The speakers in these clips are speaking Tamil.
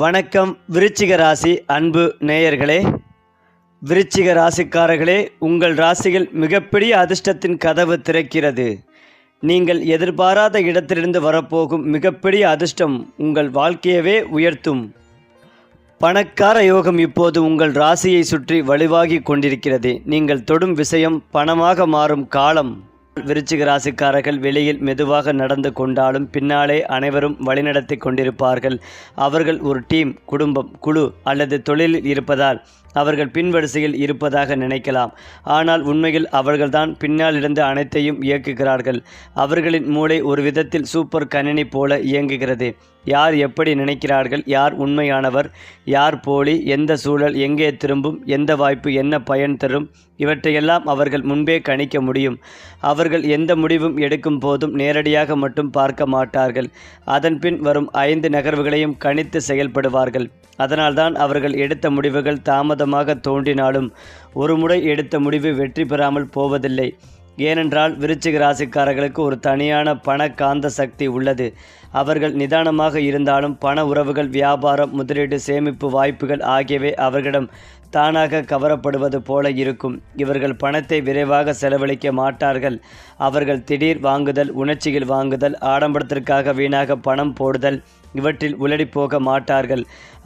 வணக்கம் விருச்சிக ராசி அன்பு நேயர்களே. விருச்சிக ராசிக்காரர்களே உங்கள் ராசியில் மிகப்பெரிய அதிர்ஷ்டத்தின் கதவு திறக்கிறது. நீங்கள் எதிர்பாராத இடத்திலிருந்து வரப்போகும் மிகப்பெரிய அதிர்ஷ்டம் உங்கள் வாழ்க்கையவே உயர்த்தும். பணக்கார யோகம் இப்போது உங்கள் ராசியை சுற்றி வலுவாகி கொண்டிருக்கிறது. நீங்கள் தொடும் விஷயம் பணமாக மாறும் காலம். விருச்சிக ராசிக்காரர்கள் வெளியில் மெதுவாக நடந்து கொண்டாலும் பின்னாலே அனைவரும் வழிநடத்தி கொண்டிருப்பார்கள். அவர்கள் ஒரு டீம் குடும்பம் குழு அல்லது தொழிலில் இருப்பதால் அவர்கள் பின்வரிசையில் இருப்பதாக நினைக்கலாம். ஆனால் உண்மையில் அவர்கள்தான் பின்னால் இருந்து அனைத்தையும் இயக்குகிறார்கள். அவர்களின் மூளை ஒரு விதத்தில் சூப்பர் கணினி போல இயங்குகிறது. யார் எப்படி நினைக்கிறார்கள்? யார் உண்மையானவர்? யார் போலி? எந்த சூழல்? எங்கே திரும்பும்? எந்த வாய்ப்பு? என்ன பயன் தரும்? இவற்றையெல்லாம் அவர்கள் முன்பே கணிக்க முடியும். அவர்கள் எந்த முடிவும் எடுக்கும் போதும் நேரடியாக மட்டும் பார்க்க மாட்டார்கள். அதன்பின் வரும் ஐந்து நகர்வுகளையும் கணித்து செயல்படுவார்கள். அதனால்தான் அவர்கள் எடுத்த முடிவுகள் தாமதமாக தோன்றினாலும் ஒரு முறை எடுத்த முடிவு வெற்றி பெறாமல் போவதில்லை. ஏனென்றால் விருச்சிக ராசிக்காரர்களுக்கு ஒரு தனியான பண காந்த சக்தி உள்ளது. அவர்கள் நிதானமாக இருந்தாலும் பண உறவுகள் வியாபாரம் முதலீடு சேமிப்பு வாய்ப்புகள் ஆகியவை அவர்களிடம் தானாக கவரப்படுவது போல இருக்கும். இவர்கள் பணத்தை விரைவாக செலவழிக்க மாட்டார்கள். அவர்கள் திடீர் வாங்குதல் உணர்ச்சியில் வாங்குதல் ஆடம்பரத்திற்காக வீணாக பணம் போடுதல் இவற்றில் உலடி போக மாட்டார்கள்.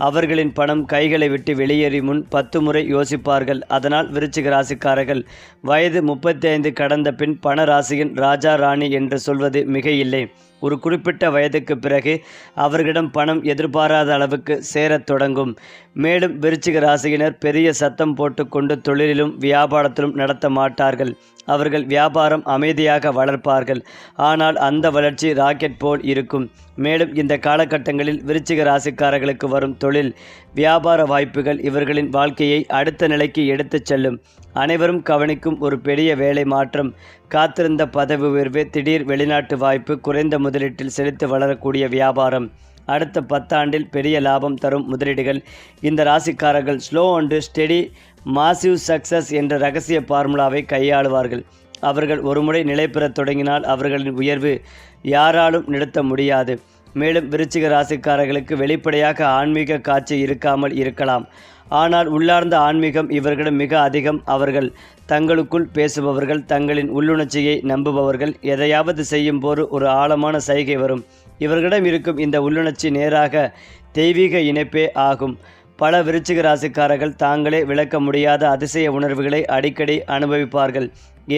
அவர்களின் பணம் கைகளை விட்டு வெளியேறி முன் பத்து முறை யோசிப்பார்கள். அதனால் விருச்சிக ராசிக்காரர்கள் வயது முப்பத்தைந்து கடந்த பின் பண ராசியின் ராஜா ராணி என்று சொல்வது மிக இல்லை ஒரு குறிப்பிட்ட வயதுக்கு பிறகு அவர்களிடம் பணம் எதிர்பாராத அளவுக்கு சேரத் தொடங்கும். மேலும் விருச்சிக ராசியினர் பெரிய சத்தம் போட்டுக்கொண்டு தொழிலிலும் வியாபாரத்திலும் நடத்த மாட்டார்கள். அவர்கள் வியாபாரம் அமைதியாக வளர்ப்பார்கள். ஆனால் அந்த வளர்ச்சி ராக்கெட் போல் இருக்கும். மேலும் இந்த காலகட்டங்களில் விருச்சிக ராசிக்காரர்களுக்கு வரும் தொழில் வியாபார வாய்ப்புகள் இவர்களின் வாழ்க்கையை அடுத்த நிலைக்கு எடுத்துச் செல்லும். அனைவரும் கவனிக்கும் ஒரு பெரிய வேலை மாற்றம். காத்திருந்த பதவி உயர்வு திடீர் வெளிநாட்டு வாய்ப்பு குறைந்த முதலீட்டில் செலுத்து வளரக்கூடிய வியாபாரம். அடுத்த பத்தாண்டில் பெரிய லாபம் தரும் முதலீடுகள். இந்த ராசிக்காரர்கள் slow and steady massive success என்ற ரகசிய ஃபார்முலாவை கையாளுவார்கள். அவர்கள் ஒருமுறை நிலை பெறத் தொடங்கினால் அவர்களின் உயர்வு யாராலும் நிறுத்த முடியாது. மேலும் விருச்சிக ராசிக்காரர்களுக்கு வெளிப்படையாக ஆன்மீக காட்சி இருக்காமல் இருக்கலாம். ஆனால் உள்ளார்ந்த ஆன்மீகம் இவர்களிடம் மிக அதிகம். அவர்கள் தங்களுக்குள் பேசுபவர்கள் தங்களின் உள்ளுணர்ச்சியை நம்புபவர்கள் எதையாவது செய்யும் போது ஒரு ஆழமான சைகை வரும். இவர்களிடம் இருக்கும் இந்த உள்ளுணர்ச்சி நேராக தெய்வீக இணைப்பே ஆகும். பல விருச்சிக ராசிக்காரர்கள் தாங்களே விளக்க முடியாத அதிசய உணர்வுகளை அடிக்கடி அனுபவிப்பார்கள்.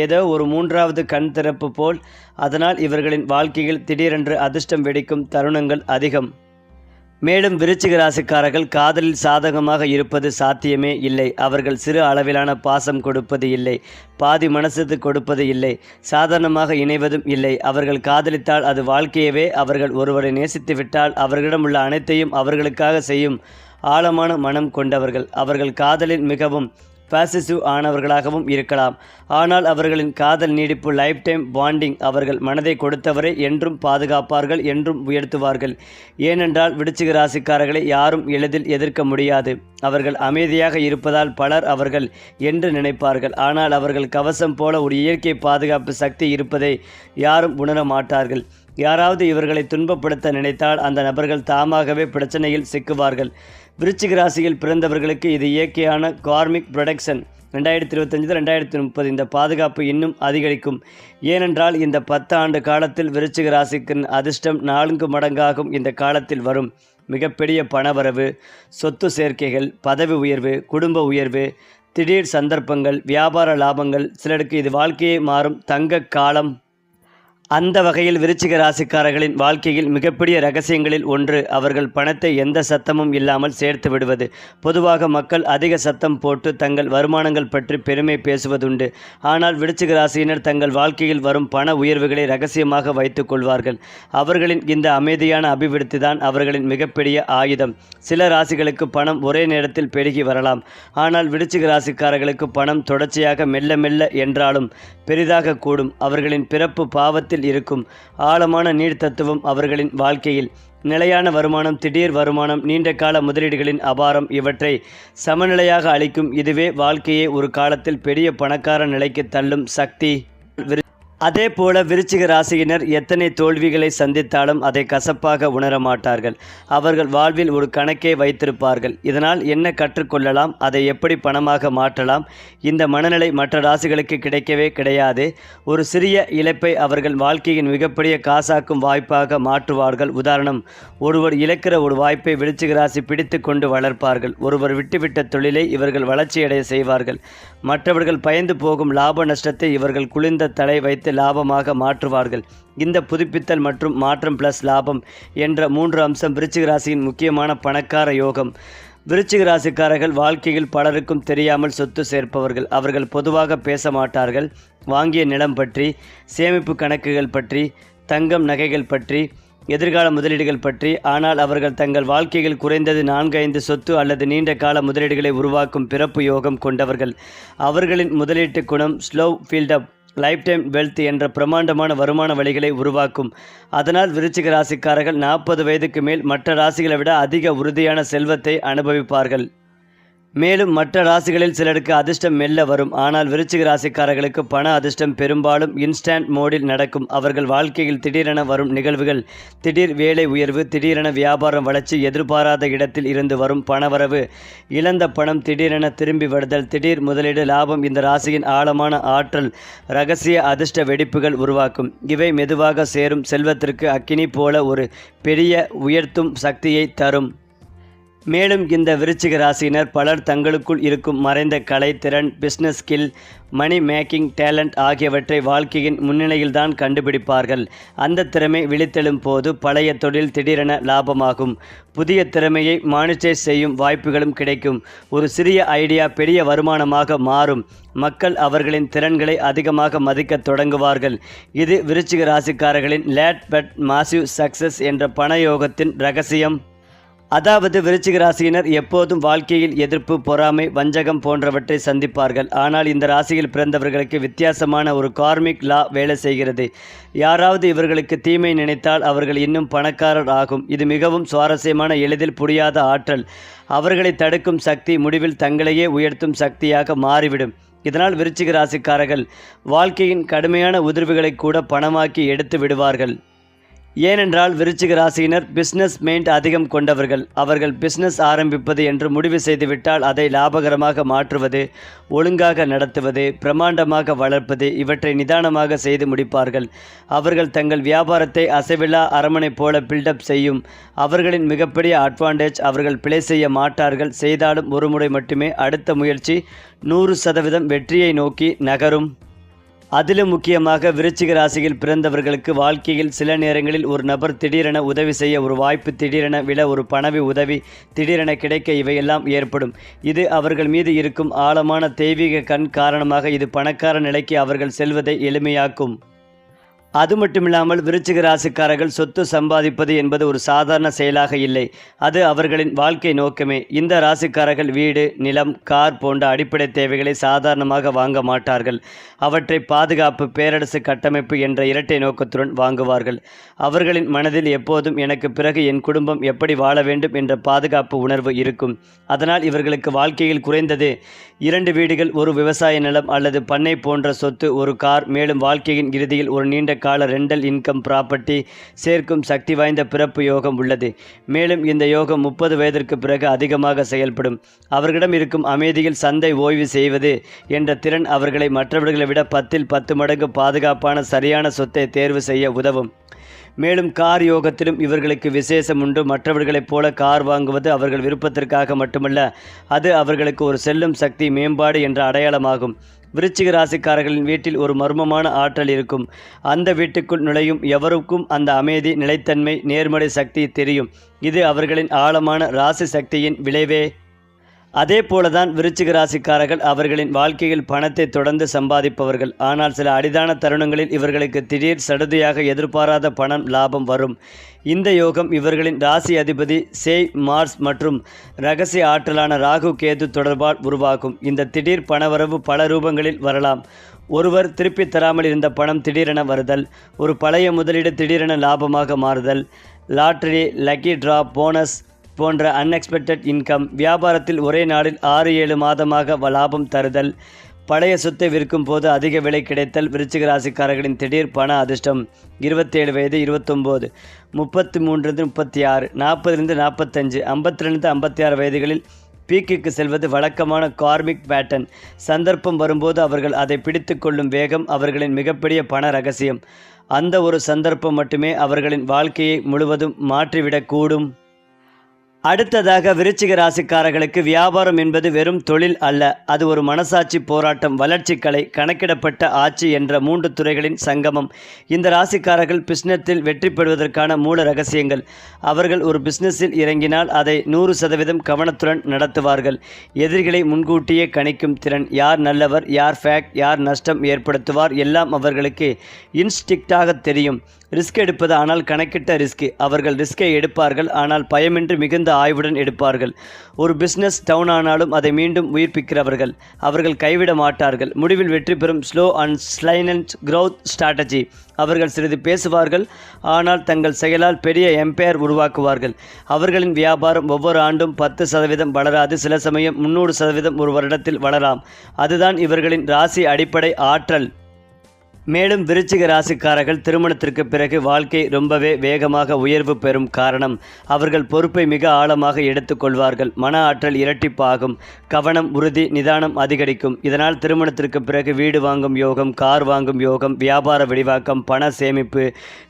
ஏதோ ஒரு மூன்றாவது கண் திறப்பு போல் அதனால் இவர்களின் வாழ்க்கையில் திடீரென்று அதிர்ஷ்டம் வெடிக்கும் தருணங்கள் அதிகம். மேலும் விருச்சிக ராசிக்காரர்கள் காதலில் சாதகமாக இருப்பது சாத்தியமே இல்லை. அவர்கள் சிறு அளவிலான பாசம் கொடுப்பது இல்லை. பாதி மனசுக்கு கொடுப்பது இல்லை. சாதாரணமாக இணைவதும் இல்லை. அவர்கள் காதலித்தால் அது வாழ்க்கையவே அவர்கள் ஒருவரை நேசித்து விட்டால் அவர்களிடம் உள்ள அனைத்தையும் அவர்களுக்காக செய்யும் ஆழமான மனம் கொண்டவர்கள். அவர்கள் காதலில் மிகவும் பாசிசிவ் ஆனவர்களாகவும் இருக்கலாம். ஆனால் அவர்களின் காதல் நீடிப்பு லைஃப் டைம் பாண்டிங் அவர்கள் மனதை கொடுத்தவரை என்றும் பாதுகாப்பார்கள் என்றும் உயர்த்துவார்கள். ஏனென்றால் விடுச்சிக ராசிக்காரர்களை யாரும் எளிதில் எதிர்க்க முடியாது. அவர்கள் அமைதியாக இருப்பதால் பலர் அவர்கள் என்று நினைப்பார்கள். ஆனால் அவர்கள் கவசம் போல ஒரு இயற்கை பாதுகாப்பு சக்தி இருப்பதை யாரும் உணர மாட்டார்கள். யாராவது இவர்களை துன்பப்படுத்த நினைத்தால் அந்த நபர்கள் தாமாகவே பிரச்சனையில் சிக்குவார்கள். விருச்சிக ராசியில் பிறந்தவர்களுக்கு இது இயற்கையான கார்மிக் ப்ரொடக்ஷன். ரெண்டாயிரத்தி இருபத்தஞ்சு ரெண்டாயிரத்தி முப்பது இந்த பாதுகாப்பு இன்னும் அதிகரிக்கும். ஏனென்றால் இந்த பத்து ஆண்டு காலத்தில் விருச்சிக ராசிக்கு அதிர்ஷ்டம் நான்கு மடங்காகும் இந்த காலத்தில் வரும். மிகப்பெரிய பணவரவு சொத்து சேர்க்கைகள் பதவி உயர்வு குடும்ப உயர்வு திடீர் சந்தர்ப்பங்கள் வியாபார லாபங்கள் சிலருக்கு இது வாழ்க்கையை மாறும் தங்க காலம். அந்த வகையில் விருச்சிக ராசிக்காரர்களின் வாழ்க்கையில் மிகப்பெரிய ரகசியங்களில் ஒன்று அவர்கள் பணத்தை எந்த சத்தமும் இல்லாமல் சேர்த்து விடுவது. பொதுவாக மக்கள் அதிக சத்தம் போட்டு தங்கள் வருமானங்கள் பற்றி பெருமை பேசுவதுண்டு. ஆனால் விருச்சிக ராசியினர் தங்கள் வாழ்க்கையில் வரும் பண உயர்வுகளை ரகசியமாக வைத்துக் கொள்வார்கள். அவர்களின் இந்த அமைதியான அபிவிருத்தி தான் அவர்களின் மிகப்பெரிய ஆயுதம். சில ராசிகளுக்கு பணம் ஒரே நேரத்தில் பெருகி வரலாம். ஆனால் விருச்சிக ராசிக்காரர்களுக்கு பணம் தொடர்ச்சியாக மெல்ல மெல்ல என்றாலும் பெரிதாக கூடும். அவர்களின் பிறப்பு பாவத்தில் இருக்கும் ஆழமான நீர் தத்துவம் அவர்களின் வாழ்க்கையில். நிலையான வருமானம் திடீர் வருமானம் நீண்ட கால முதலீடுகளின் அபாரம் இவற்றை சமநிலையாக அளிக்கும் இதுவே வாழ்க்கையை ஒரு காலத்தில் பெரிய பணக்கார நிலைக்கு தள்ளும் சக்தி. அதே போல விருச்சிக ராசியினர் எத்தனை தோல்விகளை சந்தித்தாலும் அதை கசப்பாக உணர மாட்டார்கள். அவர்கள் வாழ்வில் ஒரு கணக்கே வைத்திருப்பார்கள். இதனால் என்ன கற்றுக்கொள்ளலாம்? அதை எப்படி பணமாக மாற்றலாம்? இந்த மனநிலை மற்ற ராசிகளுக்கு கிடைக்கவே கிடையாது. ஒரு சிறிய இழப்பை அவர்கள் வாழ்க்கையின் மிகப்பெரிய காசாக்கும் வாய்ப்பாக மாற்றுவார்கள். உதாரணம் ஒருவர் இழக்கிற ஒரு வாய்ப்பை விருச்சிக ராசி பிடித்து கொண்டு வளர்ப்பார்கள். ஒருவர் விட்டுவிட்ட தொழிலை இவர்கள் வளர்ச்சியடைய செய்வார்கள். மற்றவர்கள் பயந்து போகும் லாப நஷ்டத்தை இவர்கள் குளிர்ந்த தலை வைத்து லாபமாக மாற்றுவார்கள். இந்த புதுப்பித்தல் மற்றும் மாற்றம் பிளஸ் லாபம் என்ற மூன்று அம்சம் விருச்சிக ராசியின் முக்கியமான பணக்கார யோகம். விருச்சிக ராசிக்காரர்கள் வாழ்க்கையில் பலருக்கும் தெரியாமல் சொத்து சேர்ப்பவர்கள். அவர்கள் பொதுவாக பேச மாட்டார்கள். வாங்கிய நிலம் பற்றி சேமிப்பு கணக்குகள் பற்றி தங்கம் நகைகள் பற்றி எதிர்கால முதலீடுகள் பற்றி. ஆனால் அவர்கள் தங்கள் வாழ்க்கையில் குறைந்தது நான்கு ஐந்து சொத்து அல்லது நீண்ட கால முதலீடுகளை உருவாக்கும் பிறப்பு யோகம் கொண்டவர்கள். அவர்களின் முதலீட்டு குணம் slow build up lifetime wealth என்ற பிரமாண்டமான வருமான வழிகளை உருவாக்கும். அதனால் விருச்சிக ராசிக்காரர்கள் நாற்பது வயதுக்கு மேல் மற்ற ராசிகளை விட அதிக உறுதியான செல்வத்தை அனுபவிப்பார்கள். மேலும் மற்ற ராசிகளில் சிலருக்கு அதிர்ஷ்டம் மெல்ல வரும். ஆனால் விருச்சிக ராசிக்காரர்களுக்கு பண அதிர்ஷ்டம் பெரும்பாலும் இன்ஸ்டன்ட் மோடில் நடக்கும். அவர்கள் வாழ்க்கையில் திடீரென வரும் நிகழ்வுகள் திடீர் வேலை உயர்வு திடீரென வியாபாரம் வளர்ச்சி எதிர்பாராத இடத்தில் இருந்து வரும் பணவரவு இழந்த பணம் திடீரென திரும்பி வருதல் திடீர் முதலீடு லாபம் இந்த ராசியின் ஆழமான ஆற்றல் ரகசிய அதிர்ஷ்ட வெடிப்புகள் உருவாக்கும். இவை மெதுவாக சேரும். செல்வத்திற்கு அக்கினி போல ஒரு பெரிய உயர்த்தும் சக்தியை தரும். மேலும் இந்த விருச்சிக ராசியினர் பலர் தங்களுக்குள் இருக்கும் மறைந்த கலை திறன் business skill money making talent ஆகியவற்றை வாழ்க்கையின் முன்னிலையில்தான் கண்டுபிடிப்பார்கள். அந்த திறமை விழித்தெழும் போது பழைய தொழில் திடீரென லாபமாகும். புதிய திறமையை மானிட்டைஸ் செய்யும் வாய்ப்புகளும் கிடைக்கும். ஒரு சிறிய ஐடியா பெரிய வருமானமாக மாறும். மக்கள் அவர்களின் திறன்களை அதிகமாக மதிக்கத் தொடங்குவார்கள். இது விருச்சிக ராசிக்காரர்களின் லேட் பட் மாசிவ் சக்சஸ் என்ற பணயோகத்தின் ரகசியம். அதாவது விருச்சிக ராசியினர் எப்போதும் வாழ்க்கையில் எதிர்ப்பு பொறாமை வஞ்சகம் போன்றவற்றை சந்திப்பார்கள். ஆனால் இந்த ராசியில் பிறந்தவர்களுக்கு வித்தியாசமான ஒரு கார்மிக் லா வேலை செய்கிறது. யாராவது இவர்களுக்கு தீமை நினைத்தால் அவர்கள் இன்னும் பணக்காரர் ஆகும். இது மிகவும் சுவாரஸ்யமான எளிதில் புரியாத ஆற்றல். அவர்களை தடுக்கும் சக்தி முடிவில் தங்களையே உயர்த்தும் சக்தியாக மாறிவிடும். இதனால் விருச்சிக ராசிக்காரர்கள் வாழ்க்கையின் கடுமையான உதிர்வுகளை கூட பணமாக்கி எடுத்து விடுவார்கள். ஏனென்றால் விருச்சிக ராசியினர் பிஸ்னஸ் மெயின்ட் அதிகம் கொண்டவர்கள். அவர்கள் பிஸ்னஸ் ஆரம்பிப்பது என்று முடிவு செய்துவிட்டால் அதை லாபகரமாக மாற்றுவது ஒழுங்காக நடத்துவது பிரமாண்டமாக வளர்ப்பது இவற்றை நிதானமாக செய்து முடிப்பார்கள். அவர்கள் தங்கள் வியாபாரத்தை அசைவில்லா அரமனை போல பில்டப் செய்யும். அவர்களின் மிகப்பெரிய அட்வான்டேஜ் அவர்கள் பிழை செய்ய மாட்டார்கள். செய்தாலும் ஒரு முறை மட்டுமே அடுத்த முயற்சி நூறு சதவீதம் வெற்றியை நோக்கி நகரும். அதிலும் முக்கியமாக விருச்சிக ராசியில் பிறந்தவர்களுக்கு வாழ்க்கையில் சில நேரங்களில் ஒரு நபர் திடீரென உதவி செய்ய ஒரு வாய்ப்பு திடீரென விழ ஒரு பணவி உதவி திடீரென கிடைக்க இவையெல்லாம் ஏற்படும். இது அவர்கள் மீது இருக்கும் ஆழமான தெய்வீக கண் காரணமாக இது பணக்கார நிலைக்கு அவர்கள் செல்வதை எளிமையாக்கும். அது மட்டுமில்லாமல் விருச்சிக ராசிக்காரர்கள் சொத்து சம்பாதிப்பது என்பது ஒரு சாதாரண செயலாக இல்லை. அது அவர்களின் வாழ்க்கை நோக்கமே. இந்த ராசிக்காரர்கள் வீடு நிலம் கார் போன்ற அடிப்படை தேவைகளை சாதாரணமாக வாங்க மாட்டார்கள். அவற்றை பாதுகாப்பு பேரரசு கட்டமைப்பு என்ற இரட்டை நோக்கத்துடன் வாங்குவார்கள். அவர்களின் மனதில் எப்போதும் எனக்கு பிறகு என் குடும்பம் எப்படி வாழ வேண்டும் என்ற பாதுகாப்பு உணர்வு இருக்கும். அதனால் இவர்களுக்கு வாழ்க்கையில் குறைந்தது இரண்டு வீடுகள் ஒரு விவசாய நிலம் அல்லது பண்ணை போன்ற சொத்து ஒரு கார் மேலும் வாழ்க்கையின் இறுதியில் ஒரு நீண்ட கால ரெண்டல் இன்கம் ப்ராப்பர்ட்டி சேர்க்கும் சக்தி வாய்ந்த பிறப்பு யோகம் உள்ளது. மேலும் இந்த யோகம் முப்பது வயதிற்கு பிறகு அதிகமாக செயல்படும். அவர்களிடம் இருக்கும் அமைதியில் சந்தை ஓய்வு செய்வது என்ற திறன் அவர்களை மற்றவர்களை விட பத்தில் பத்து மடங்கு பாதுகாப்பான சரியான சொத்தை தேர்வு செய்ய உதவும். மேலும் கார் யோகத்திலும் இவர்களுக்கு விசேஷம் உண்டு. மற்றவர்களைப் போல கார் வாங்குவது அவர்கள் விருப்பத்திற்காக மட்டுமல்ல அது அவர்களுக்கு ஒரு செல்லும் சக்தி மேம்பாடு என்ற அடையாளமாகும். விருச்சிக ராசிக்காரர்களின் வீட்டில் ஒரு மர்மமான ஆற்றல் இருக்கும். அந்த வீட்டுக்குள் நுழையும் எவருக்கும் அந்த அமைதி நிலைத்தன்மை நேர்மறை சக்தி தெரியும். இது அவர்களின் ஆழமான ராசி சக்தியின் விளைவே. அதே போலதான் விருச்சிக ராசிக்காரர்கள் அவர்களின் வாழ்க்கையில் பணத்தை தொடர்ந்து சம்பாதிப்பவர்கள். ஆனால் சில அரிதான தருணங்களில் இவர்களுக்கு திடீர் சடுதியாக எதிர்பாராத பணம் லாபம் வரும். இந்த யோகம் இவர்களின் ராசி அதிபதி சேய் மார்ஸ் மற்றும் ரகசிய ஆற்றலான ராகு கேது தொடர்பால் உருவாகும். இந்த திடீர் பணவரவு பல ரூபங்களில் வரலாம். ஒருவர் திருப்பி தராமல் இருந்த பணம் திடீரென வருதல். ஒரு பழைய முதலீடு திடீரென லாபமாக மாறுதல். லாட்டரி லக்கி டிரா போனஸ் போன்ற அன்எக்ஸ்பெக்டட் இன்கம் வியாபாரத்தில் ஒரே நாளில் ஆறு ஏழு மாதமாக லாபம் தருதல் பழைய சொத்தை விற்கும் போது அதிக விலை கிடைத்தல் விருச்சிக ராசிக்காரர்களின் திடீர் பண அதிர்ஷ்டம் இருபத்தேழு வயது இருபத்தொம்போது முப்பத்தி மூன்றுலேருந்து முப்பத்தி ஆறு நாற்பதுலேருந்து நாற்பத்தஞ்சு ஐம்பத்தி ரெண்டு ஐம்பத்தி ஆறு வயதுகளில் பீக்குக்கு செல்வது வழக்கமான கார்மிக் பேட்டன் சந்தர்ப்பம் வரும்போது அவர்கள் அதை பிடித்து கொள்ளும் வேகம் அவர்களின் மிகப்பெரிய பண ரகசியம். அந்த ஒரு சந்தர்ப்பம் மட்டுமே அவர்களின் வாழ்க்கையை முழுவதும் மாற்றிவிடக்கூடும். அடுத்ததாக விருச்சிக ராசிக்காரர்களுக்கு வியாபாரம் என்பது வெறும் தொழில் அல்ல. அது ஒரு மனசாட்சி போராட்டம் வளர்ச்சி கலை கணக்கிடப்பட்ட ஆட்சி என்ற மூன்று துறைகளின் சங்கமம். இந்த ராசிக்காரர்கள் பிஸ்னத்தில் வெற்றி பெறுவதற்கான மூல ரகசியங்கள். அவர்கள் ஒரு பிஸ்னஸில் இறங்கினால் அதை நூறு சதவீதம் கவனத்துடன் நடத்துவார்கள். எதிரிகளை முன்கூட்டியே கணிக்கும் திறன் யார் நல்லவர் யார் ஃபேக்ட் யார் நஷ்டம் ஏற்படுத்துவார் எல்லாம் அவர்களுக்கு இன்ஸ்டிக்டாக தெரியும். ரிஸ்க் எடுப்பது ஆனால் கணக்கிட்ட ரிஸ்க். அவர்கள் ரிஸ்கை எடுப்பார்கள் ஆனால் பயமின்றி மிகுந்த ஆய்வுடன் எடுப்பார்கள். ஒரு பிஸ்னஸ் டவுன் ஆனாலும் அதை மீண்டும் உயிர்ப்பிக்கிறவர்கள். அவர்கள் கைவிட மாட்டார்கள். முடிவில் வெற்றி பெறும் slow and silent growth strategy அவர்கள் சிறிது பேசுவார்கள் ஆனால் தங்கள் செயலால் பெரிய எம்பையர் உருவாக்குவார்கள். அவர்களின் வியாபாரம் ஒவ்வொரு ஆண்டும் பத்து சதவீதம் வளராது. சில சமயம் முன்னூறு சதவீதம் ஒரு வருடத்தில் வளராம். அதுதான் இவர்களின் ராசி அடிப்படை ஆற்றல். மேலும் விருச்சிக ராசிக்காரர்கள் திருமணத்திற்கு பிறகு வாழ்க்கை ரொம்பவே வேகமாக உயர்வு பெறும் காரணம் அவர்கள் பொறுப்பை மிக ஆழமாக எடுத்துக்கொள்வார்கள் மன ஆற்றல் இரட்டிப்பாகும். கவனம் உறுதி நிதானம் அதிகரிக்கும். இதனால் திருமணத்திற்கு பிறகு வீடு வாங்கும் யோகம் கார் வாங்கும் யோகம் வியாபார விரிவாக்கம் பண சேமிப்பு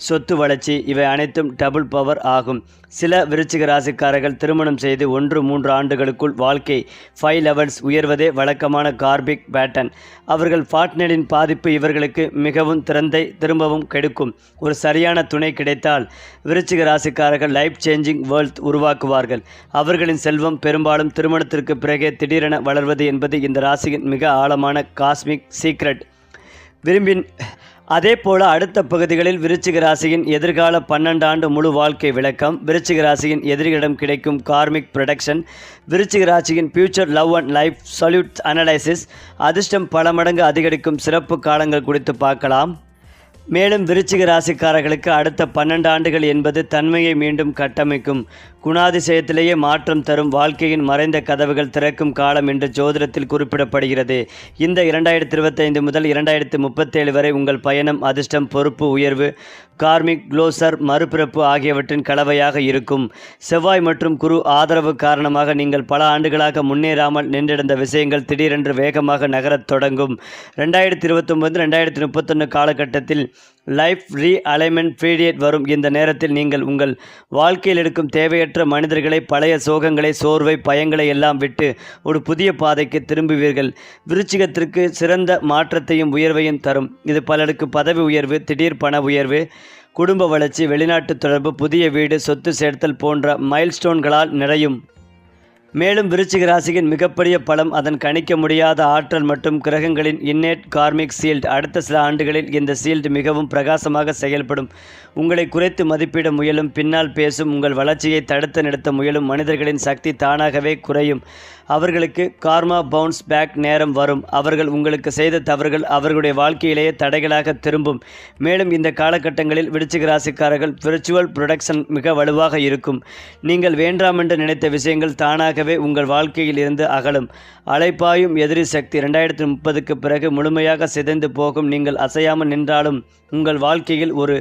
சொத்து வளர்ச்சி இவை அனைத்தும் டபுள் பவர் ஆகும். சில விருச்சிக ராசிக்காரர்கள் திருமணம் செய்து ஒன்று மூன்று ஆண்டுகளுக்குள் வாழ்க்கை ஃபைவ் லெவல்ஸ் உயர்வதே வழக்கமான கார்பிக் பேட்டன் அவர்கள் பார்ட்னரின் பாதிப்பு இவர்களுக்கு மிகவும் திறந்தை திரும்பவும் கெடுக்கும். ஒரு சரியான துணை கிடைத்தால் விருச்சிக ராசிக்காரர்கள் லைஃப் சேஞ்சிங் வேர்ல்த் உருவாக்குவார்கள். அவர்களின் செல்வம் பெரும்பாலும் திருமணத்திற்கு பிறகே திடீரென வளர்வது என்பது இந்த ராசியின் மிக ஆழமான காஸ்மிக் சீக்ரெட் விரும்பின் அதே போல அடுத்த பகுதிகளில் விருச்சிக ராசியின் எதிர்கால பன்னெண்டு ஆண்டு முழு வாழ்க்கை விளக்கம். விருச்சிக ராசியின் எதிரிகளிடம் கிடைக்கும் கார்மிக் ப்ரொடக்ஷன். விருச்சிக ராசியின் ஃபியூச்சர் லவ் அண்ட் லைஃப் சொல்யூட் அனலைசிஸ். அதிர்ஷ்டம் பல மடங்கு அதிகரிக்கும் சிறப்பு காலங்கள் குறித்து பார்க்கலாம். மேலும் விருச்சிக ராசிக்காரர்களுக்கு அடுத்த பன்னெண்டு ஆண்டுகள் என்பது தன்மையை மீண்டும் கட்டமைக்கும். குணாதிசயத்திலேயே மாற்றம் தரும் வாழ்க்கையின் மறைந்த கதவுகள் திறக்கும் காலம் என்று ஜோதிடத்தில் குறிப்பிடப்படுகிறது. இந்த இரண்டாயிரத்தி இருபத்தைந்து முதல் இரண்டாயிரத்தி முப்பத்தேழு வரை உங்கள் பயணம் அதிர்ஷ்டம் பொறுப்பு உயர்வு கார்மிக் குளோசர் மறுபிறப்பு ஆகியவற்றின் கலவையாக இருக்கும். செவ்வாய் மற்றும் குரு ஆதரவு காரணமாக நீங்கள் பல ஆண்டுகளாக முன்னேறாமல் நின்றிருந்த விஷயங்கள் திடீரென்று வேகமாக நகரத் தொடங்கும். ரெண்டாயிரத்தி இருபத்தொம்பது ரெண்டாயிரத்தி முப்பத்தொன்று காலகட்டத்தில் லைஃப் ரீ அலைன்மெண்ட் பீரியட் வரும். இந்த நேரத்தில் நீங்கள் உங்கள் வாழ்க்கையில் எடுக்கும் தேவையற்ற மனிதர்களை பழைய சோகங்களை சோர்வை பயங்களை எல்லாம் விட்டு ஒரு புதிய பாதைக்கு திரும்புவீர்கள். விருச்சிகத்திற்கு சிறந்த மாற்றத்தையும் உயர்வையும் தரும். இது பலருக்கு பதவி உயர்வு திடீர் பண உயர்வு குடும்ப வளர்ச்சி வெளிநாட்டு தொடர்பு புதிய வீடு சொத்து சேர்த்தல் போன்ற மைல்ஸ்டோன்களால் நிறையும். மேலும் விருச்சிக ராசியின் மிகப்பெரிய பலம் அதன் கணிக்க முடியாத ஆற்றல் மற்றும் கிரகங்களின் இன்னேட் கார்மிக் சீல்ட் அடுத்த சில ஆண்டுகளில் இந்த சீல்டு மிகவும் பிரகாசமாக செயல்படும். உங்களை குறைத்து மதிப்பிட முயலும் பின்னால் பேசும் உங்கள் வளர்ச்சியை தடுத்து நிறுத்த முயலும் மனிதர்களின் சக்தி தானாகவே குறையும். அவர்களுக்கு கார்மா பவுன்ஸ் பேக் நேரம் வரும். அவர்கள் உங்களுக்கு செய்த தவறுகள் அவர்களுடைய வாழ்க்கையிலேயே தடைகளாக திரும்பும். மேலும் இந்த காலகட்டங்களில் விருச்சிக ராசிக்காரர்கள் விர்ச்சுவல் ப்ரொடக்ஷன் மிக வலுவாக இருக்கும். நீங்கள் வேண்டாமென்று நினைத்த விஷயங்கள் தானாக தானாகவே உங்கள் வாழ்க்கையில் இருந்து அகலும். அலைப்பாயும் எதிரி சக்தி ரெண்டாயிரத்தி முப்பதுக்கு பிறகு முழுமையாக சிதைந்து போகும். நீங்கள் அசையாமல் நின்றாலும் உங்கள் வாழ்க்கையில் ஒரு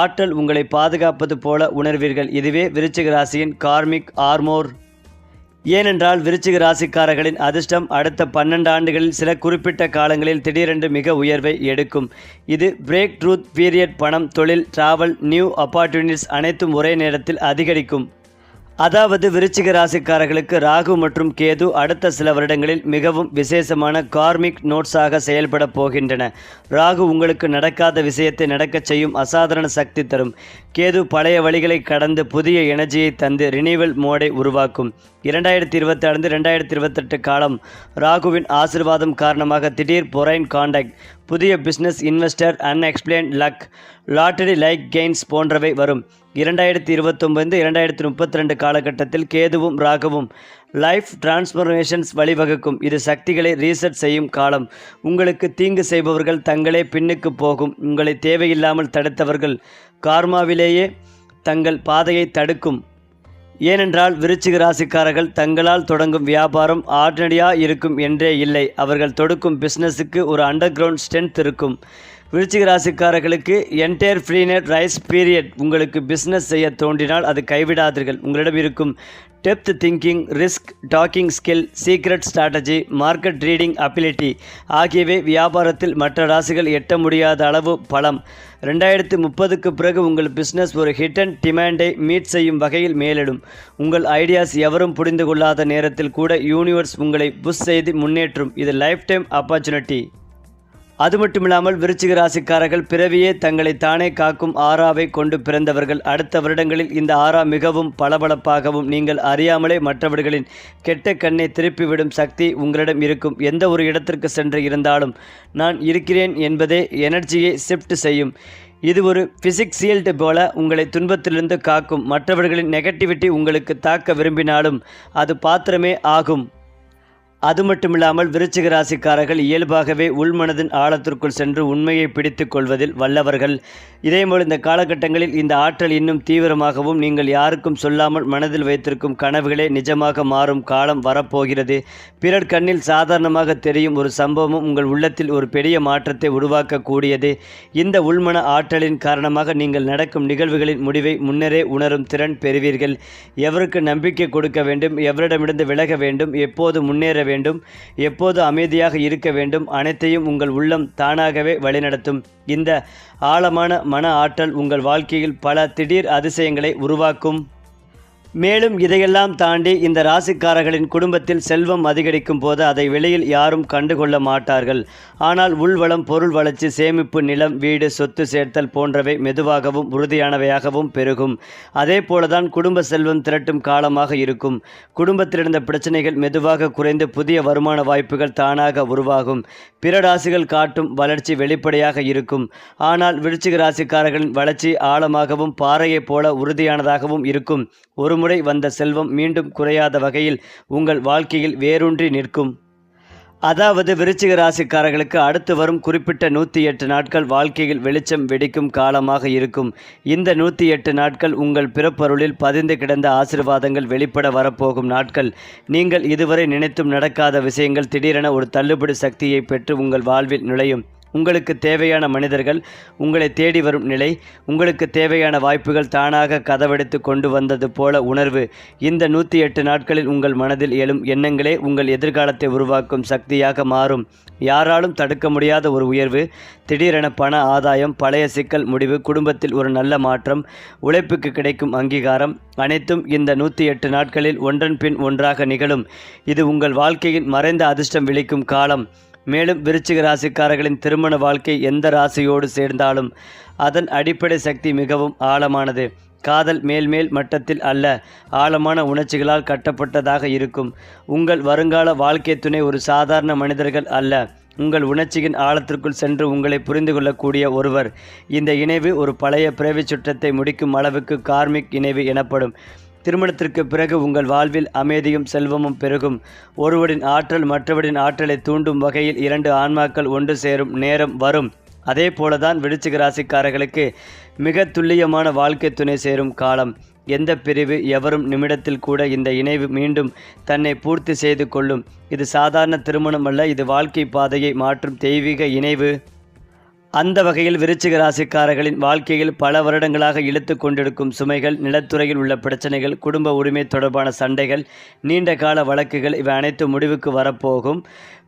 ஆற்றல் உங்களை பாதுகாப்பது போல உணர்வீர்கள். இதுவே விருச்சிக ராசியின் கார்மிக் ஆர்மோர். ஏனென்றால் விருச்சிக ராசிக்காரர்களின் அதிர்ஷ்டம் அடுத்த பன்னெண்டு ஆண்டுகளில் சில குறிப்பிட்ட காலங்களில் திடீரென்று மிக உயர்வை எடுக்கும். இது பிரேக் ட்ரூத் பீரியட் பணம் தொழில் டிராவல் நியூ அப்பார்ச்சுனிட்டிஸ் அனைத்தும் ஒரே நேரத்தில் அதிகரிக்கும். அதாவது விருச்சிக ராசிக்காரர்களுக்கு ராகு மற்றும் கேது அடுத்த சில வருடங்களில் மிகவும் விசேஷமான கார்மிக் நோட்ஸாக செயல்பட போகின்றன. ராகு உங்களுக்கு நடக்காத விஷயத்தை நடக்கச் செய்யும் அசாதாரண சக்தி தரும். கேது பழைய வழிகளை கடந்து புதிய எனர்ஜியை தந்து ரினிவல் மோடை உருவாக்கும். இரண்டாயிரத்தி இருபத்தி ஆறு ரெண்டாயிரத்தி இருபத்தெட்டு காலம் ராகுவின் ஆசிர்வாதம் காரணமாக திடீர் பொரைன் காண்டாக்ட் புதிய business investor unexplained luck lottery like gains போன்றவை வரும். இரண்டாயிரத்தி இருபத்தொம்பது இரண்டாயிரத்தி முப்பத்தி ரெண்டு காலகட்டத்தில் கேதுவும் ராகுவும் லைஃப் டிரான்ஸ்ஃபர்மேஷன்ஸ் வழிவகுக்கும். இது சக்திகளை ரீசெட் செய்யும் காலம். உங்களுக்கு தீங்கு செய்பவர்கள் தங்களே பின்னுக்கு போகும். உங்களை தேவையில்லாமல் தடுத்தவர்கள் கார்மாவிலேயே தங்கள் பாதையை தடுக்கும். ஏனென்றால் விருச்சிக ராசிக்காரர்கள் தங்களால் தொடங்கும் வியாபாரம் ஆர்டினரியாக இருக்கும் என்றே இல்லை. அவர்கள் தொடுக்கும் பிஸ்னஸுக்கு ஒரு அண்டர் கிரவுண்ட் ஸ்ட்ரென்த் இருக்கும். விருச்சிக ராசிக்காரர்களுக்கு என்டையர் ஃப்ரீனட் ரைஸ் பீரியட் உங்களுக்கு பிஸ்னஸ் செய்ய தோன்றினால் அது கைவிடாதீர்கள். உங்களிடம் இருக்கும் depth thinking risk taking skill secret strategy market reading ability ஆகியவை வியாபாரத்தில் மற்ற ராசிகள் எட்ட முடியாத அளவு பலம். ரெண்டாயிரத்து முப்பதுக்கு பிறகு உங்கள் பிஸ்னஸ் ஒரு ஹிட் அண்ட் டிமாண்டை மீட் செய்யும் வகையில் மேலிடும். உங்கள் ஐடியாஸ் எவரும் புரிந்து கொள்ளாத நேரத்தில் கூட யூனிவர்ஸ் உங்களை புஷ் செய்து முன்னேற்றும். இது லைஃப் டைம் ஆப்பர்ச்சுனிட்டி அது மட்டுமில்லாமல் விருச்சிக ராசிக்காரர்கள் பிறவியே தங்களை தானே காக்கும் ஆறாவை கொண்டு பிறந்தவர்கள். அடுத்த வருடங்களில் இந்த ஆறா மிகவும் பளபளப்பாகவும் நீங்கள் அறியாமலே மற்றவர்களின் கெட்ட கண்ணை திருப்பிவிடும் சக்தி உங்களிடம் இருக்கும். எந்த ஒரு இடத்திற்கு சென்று இருந்தாலும் நான் இருக்கிறேன் என்பதே எனர்ஜியை ஷிஃப்ட் செய்யும். இது ஒரு பிசிக்ஸ் சீல்டு போல உங்களை துன்பத்திலிருந்து காக்கும். மற்றவர்களின் நெகட்டிவிட்டி உங்களுக்கு தாக்க விரும்பினாலும் அது பாத்திரமே ஆகும். அது மட்டுமில்லாமல் விருச்சிக ராசிக்காரர்கள் இயல்பாகவே உள்மனதின் ஆழத்திற்குள் சென்று உண்மையை பிடித்துக் கொள்வதில் வல்லவர்கள். இதேபோல் இந்த காலகட்டங்களில் இந்த ஆற்றல் இன்னும் தீவிரமாகவும் நீங்கள் யாருக்கும் சொல்லாமல் மனதில் வைத்திருக்கும் கனவுகளே நிஜமாக மாறும் காலம் வரப்போகிறது. பிறர் கண்ணில் சாதாரணமாக தெரியும் ஒரு சம்பவமும் உங்கள் உள்ளத்தில் ஒரு பெரிய மாற்றத்தை உருவாக்கக்கூடியது. இந்த உள்மன ஆற்றலின் காரணமாக நீங்கள் நடக்கும் நிகழ்வுகளின் முடிவை முன்னரே உணரும் திறன் பெறுவீர்கள். எவருக்கு நம்பிக்கை கொடுக்க வேண்டும் எவரிடமிருந்து விலக வேண்டும் எப்போது முன்னேற வேண்டும் வேண்டும். எப்போது அமைதியாக இருக்க வேண்டும். அனைத்தையும் உங்கள் உள்ளம் தானாகவே வழிநடத்தும். இந்த ஆழமான மன ஆற்றல் உங்கள் வாழ்க்கையில் பல திடீர் அதிசயங்களை உருவாக்கும். மேலும் இதையெல்லாம் தாண்டி இந்த ராசிக்காரர்களின் குடும்பத்தில் செல்வம் அதிகரிக்கும் போது அதை வெளியில் யாரும் கண்டுகொள்ள மாட்டார்கள். ஆனால் உள்வளம் பொருள் வளர்ச்சி சேமிப்பு நிலம் வீடு சொத்து சேர்த்தல் போன்றவை மெதுவாகவும் உறுதியானவையாகவும் பெருகும். அதே போலதான் குடும்ப செல்வம் திரட்டும் காலமாக இருக்கும். குடும்பத்தில் இருந்த பிரச்சனைகள் மெதுவாக குறைந்து புதிய வருமான வாய்ப்புகள் தானாக உருவாகும். பிற ராசிகள் காட்டும் வளர்ச்சி வெளிப்படையாக இருக்கும். ஆனால் விருச்சிக ராசிக்காரர்களின் வளர்ச்சி ஆழமாகவும் பாறையைப் போல உறுதியானதாகவும் இருக்கும். ஒரு ஒருமுறை வந்த செல்வம் மீண்டும் குறையாத வகையில் உங்கள் வாழ்க்கையில் வேரூன்றி நிற்கும். அதாவது விருச்சிக ராசிக்காரர்களுக்கு அடுத்து வரும் குறிப்பிட்ட நூற்றி எட்டு நாட்கள் வாழ்க்கையில் வெளிச்சம் வெடிக்கும் காலமாக இருக்கும். இந்த நூற்றி எட்டு நாட்கள் உங்கள் பிறப்பொருளில் பதிந்து கிடந்த ஆசிர்வாதங்கள் வெளிப்பட வரப்போகும் நாட்கள். நீங்கள் இதுவரை நினைத்தும் நடக்காத விஷயங்கள் திடீரென ஒரு தள்ளுபடி சக்தியை பெற்று உங்கள் வாழ்வில் நுழையும். உங்களுக்கு தேவையான மனிதர்கள் உங்களை தேடி வரும் நிலை உங்களுக்கு தேவையான வாய்ப்புகள் தானாக கதவெடுத்து கொண்டு வந்தது போல உணர்வு. இந்த நூற்றி எட்டு நாட்களில் உங்கள் மனதில் எழும் எண்ணங்களே உங்கள் எதிர்காலத்தை உருவாக்கும் சக்தியாக மாறும். யாராலும் தடுக்க முடியாத ஒரு உயர்வு திடீரென பண ஆதாயம் பழைய சிக்கல் முடிவு குடும்பத்தில் ஒரு நல்ல மாற்றம் உழைப்புக்கு கிடைக்கும் அங்கீகாரம் அனைத்தும் இந்த நூற்றி எட்டு நாட்களில் ஒன்றன் பின் ஒன்றாக நிகழும். இது உங்கள் வாழ்க்கையின் மறைந்த அதிர்ஷ்டம் விளிக்கும் காலம். மேலும் விருச்சிக ராசிக்காரர்களின் திருமண வாழ்க்கை எந்த ராசியோடு சேர்ந்தாலும் அதன் அடிப்படை சக்தி மிகவும் ஆழமானது. காதல் மேல்மேல் மட்டத்தில் அல்ல ஆழமான உணர்ச்சிகளால் கட்டப்பட்டதாக இருக்கும். உங்கள் வருங்கால வாழ்க்கை துணை ஒரு சாதாரண மனிதர்கள் அல்ல. உங்கள் உணர்ச்சியின் ஆழத்திற்குள் சென்று உங்களை புரிந்து கொள்ளக்கூடிய ஒருவர். இந்த இணைவு ஒரு பழைய பிறவி சுற்றத்தை முடிக்கும் அளவுக்கு கார்மிக் இணைவு எனப்படும். திருமணத்திற்கு பிறகு உங்கள் வாழ்வில் அமைதியும் செல்வமும் பெருகும். ஒருவரின் ஆற்றல் மற்றவரின் ஆற்றலை தூண்டும் வகையில் இரண்டு ஆன்மாக்கள் ஒன்று சேரும் நேரம் வரும். அதே போலதான் விருச்சிக ராசிக்காரர்களுக்கு மிக துல்லியமான வாழ்க்கை துணை சேரும் காலம். எந்த பிரிவு எவரும் நிமிடத்தில் கூட இந்த இணைவு மீண்டும் தன்னை பூர்த்தி செய்து கொள்ளும். இது சாதாரண திருமணம் அல்ல இது வாழ்க்கை பாதையை மாற்றும் தெய்வீக இணைவு. அந்த வகையில் விருச்சிக ராசிக்காரர்களின் வாழ்க்கையில் பல வருடங்களாக இழுத்து கொண்டிருக்கும் சுமைகள் நிலத்துறையில் உள்ள பிரச்சனைகள் குடும்ப உரிமை தொடர்பான சண்டைகள் நீண்ட கால வழக்குகள் இவை அனைத்து முடிவுக்கு வரப்போகும்.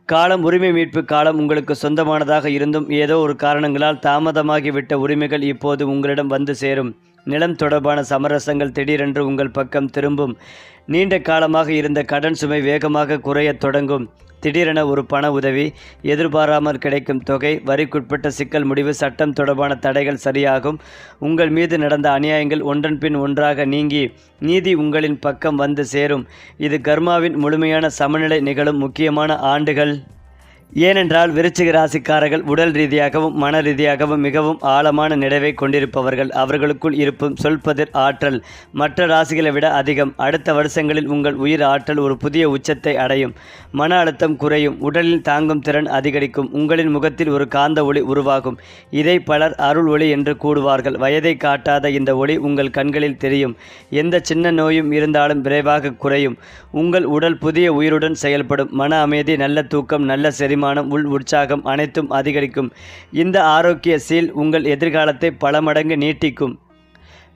காலம் உரிமை மீட்பு காலம் உங்களுக்கு சொந்தமானதாக இருந்தும் ஏதோ ஒரு காரணங்களால் தாமதமாகிவிட்ட உரிமைகள் இப்போது உங்களிடம் வந்து சேரும். நிலம் தொடர்பான சமரசங்கள் திடீரென்று உங்கள் பக்கம் திரும்பும். நீண்ட காலமாக இருந்த கடன் சுமை வேகமாக குறையத் தொடங்கும். திடீரென ஒரு பண உதவி எதிர்பாராமல் கிடைக்கும் தொகை வரிக்குட்பட்ட சிக்கல் முடிவு சட்டம் தொடர்பான தடைகள் சரியாகும். உங்கள் மீது நடந்த அநியாயங்கள் ஒன்றன் பின் ஒன்றாக நீங்கி நீதி உங்களின் பக்கம் வந்து சேரும். இது கர்மாவின் முழுமையான சமநிலை நிகழும் முக்கியமான ஆண்டுகள். ஏனென்றால் விருச்சிக ராசிக்காரர்கள் உடல் ரீதியாகவும் மன ரீதியாகவும் மிகவும் ஆழமான நினைவை கொண்டிருப்பவர்கள். அவர்களுக்குள் இருப்பும் சொல்பதிர் ஆற்றல் மற்ற ராசிகளை விட அதிகம். அடுத்த வருஷங்களில் உங்கள் உயிர் ஆற்றல் ஒரு புதிய உச்சத்தை அடையும். மன அழுத்தம் குறையும். உடலில் தாங்கும் திறன் அதிகரிக்கும். உங்களின் முகத்தில் ஒரு காந்த ஒளி உருவாகும். இதை பலர் அருள் ஒளி என்று கூடுவார்கள் வயதை காட்டாத இந்த ஒளி உங்கள் கண்களில் தெரியும். எந்த சின்ன நோயும் இருந்தாலும் விரைவாக குறையும். உங்கள் உடல் புதிய உயிருடன் செயல்படும். மன அமைதி நல்ல தூக்கம் நல்ல செரிமானம் உள் உற்சாகம் அனைத்தும் அதிகரிக்கும். இந்த ஆரோக்கிய சீல் உங்கள் எதிர்காலத்தை பல மடங்கு நீட்டிக்கும்.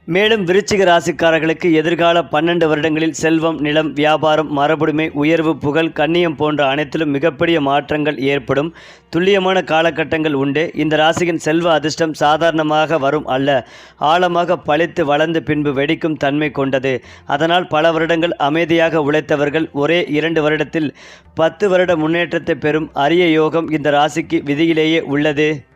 மேலும் விருச்சிக ராசிக்காரர்களுக்கு எதிர்கால பன்னெண்டு வருடங்களில் செல்வம் நிலம் வியாபாரம் மரபுடுமை உயர்வு புகழ் கண்ணியம் போன்ற அனைத்திலும் மிகப்பெரிய மாற்றங்கள் ஏற்படும். துல்லியமான காலகட்டங்கள் உண்டு. இந்த ராசியின் செல்வ அதிர்ஷ்டம் சாதாரணமாக வரும் அல்ல. ஆழமாக பழித்து வளர்ந்து பின்பு வெடிக்கும் தன்மை கொண்டது. அதனால் பல வருடங்கள் அமைதியாக உழைத்தவர்கள் ஒரே இரண்டு வருடத்தில் பத்து வருட முன்னேற்றத்தை பெறும் அரிய யோகம் இந்த ராசிக்கு விதியிலேயே உள்ளது.